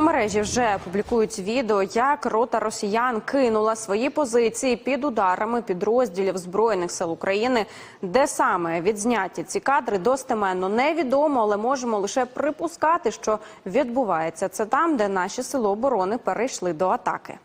У мережі вже публікують відео, як рота росіян кинула свої позиції під ударами підрозділів збройних сил України. Де саме відзняті ці кадри достеменно невідомо, але можемо лише припускати, що відбувається це там, де наші сили оборони перейшли до атаки.